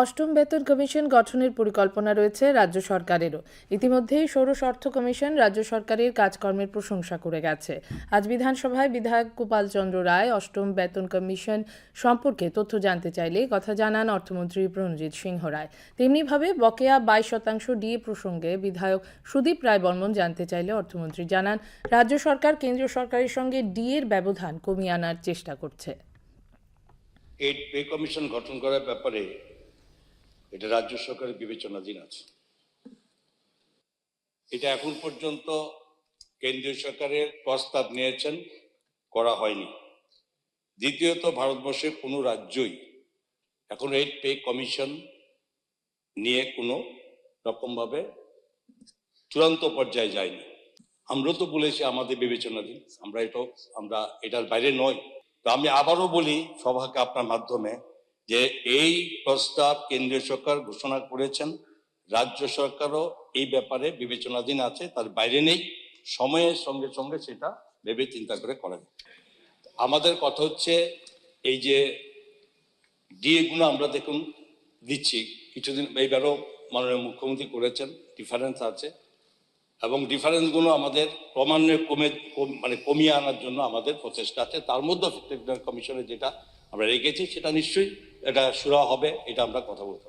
অষ্টম বেতন কমিশন গঠনের পরিকল্পনা রয়েছে রাজ্য সরকারেরও। ইতিমধ্যেই ষোড়শ অর্থ কমিশন রাজ্য সরকারের কাজকর্মের প্রশংসা করে গেছে। আজ বিধানসভায় বিধায়ক গোপাল চন্দ্র রায় অষ্টম বেতন কমিশন সম্পর্কে তথ্য জানতে চাইলে কথা জানান অর্থমন্ত্রী প্রণজিৎ সিংহ রায়। তেমনিভাবে বকেয়া বাইশ শতাংশ ডিএ প্রসঙ্গে বিধায়ক সুদীপ রায় বর্মন জানতে চাইলে অর্থমন্ত্রী জানান, রাজ্য সরকার কেন্দ্রীয় সরকারের সঙ্গে ডিএর ব্যবধান কমিয়ে আনার চেষ্টা করছে। কমিশন গঠন করার ব্যাপারে এটা রাজ্য সরকারের বিবেচনাধীন আছে। এটা এখন পর্যন্ত কেন্দ্রীয় সরকারের প্রস্তাব নিয়েছেন, করা হয়নি। দ্বিতীয়ত, ভারতবর্ষের কোনো রাজ্যই এখন এই পে কমিশন নিয়ে কোনো রকমভাবে চূড়ান্ত পর্যায়ে যায়নি। আমরা তো বলেছি আমাদের বিবেচনাধীন, আমরা এটাও, আমরা এটার বাইরে নয়। তো আমি আবারও বলি সভাকে আপনার মাধ্যমে যে এই প্রস্তাব কেন্দ্রীয় সরকার ঘোষণা করেছেন, রাজ্য সরকারও এই ব্যাপারে বিবেচনাধীন আছে, তার বাইরে নেই, সময়ের সঙ্গে সঙ্গে সেটা ভেবে চিন্তা করে করা যায়। আমাদের কথা হচ্ছে এই যে ডিএ গুলো আমরা দেখুন দিচ্ছি, কিছুদিন এইবারও মাননীয় মুখ্যমন্ত্রী করেছেন, ডিফারেন্স আছে, এবং ডিফারেন্সগুলো আমাদের ক্রমান্বয়ে কমে মানে কমিয়ে আনার জন্য আমাদের প্রচেষ্টা আছে, তার মধ্যে টেকনিক্যাল কমিশনে যেটা আমরা রেখেছি সেটা নিশ্চয়ই এটা সুরা হবে এটা আমরা কথা বলতে।